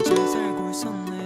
이제 살고 있었네.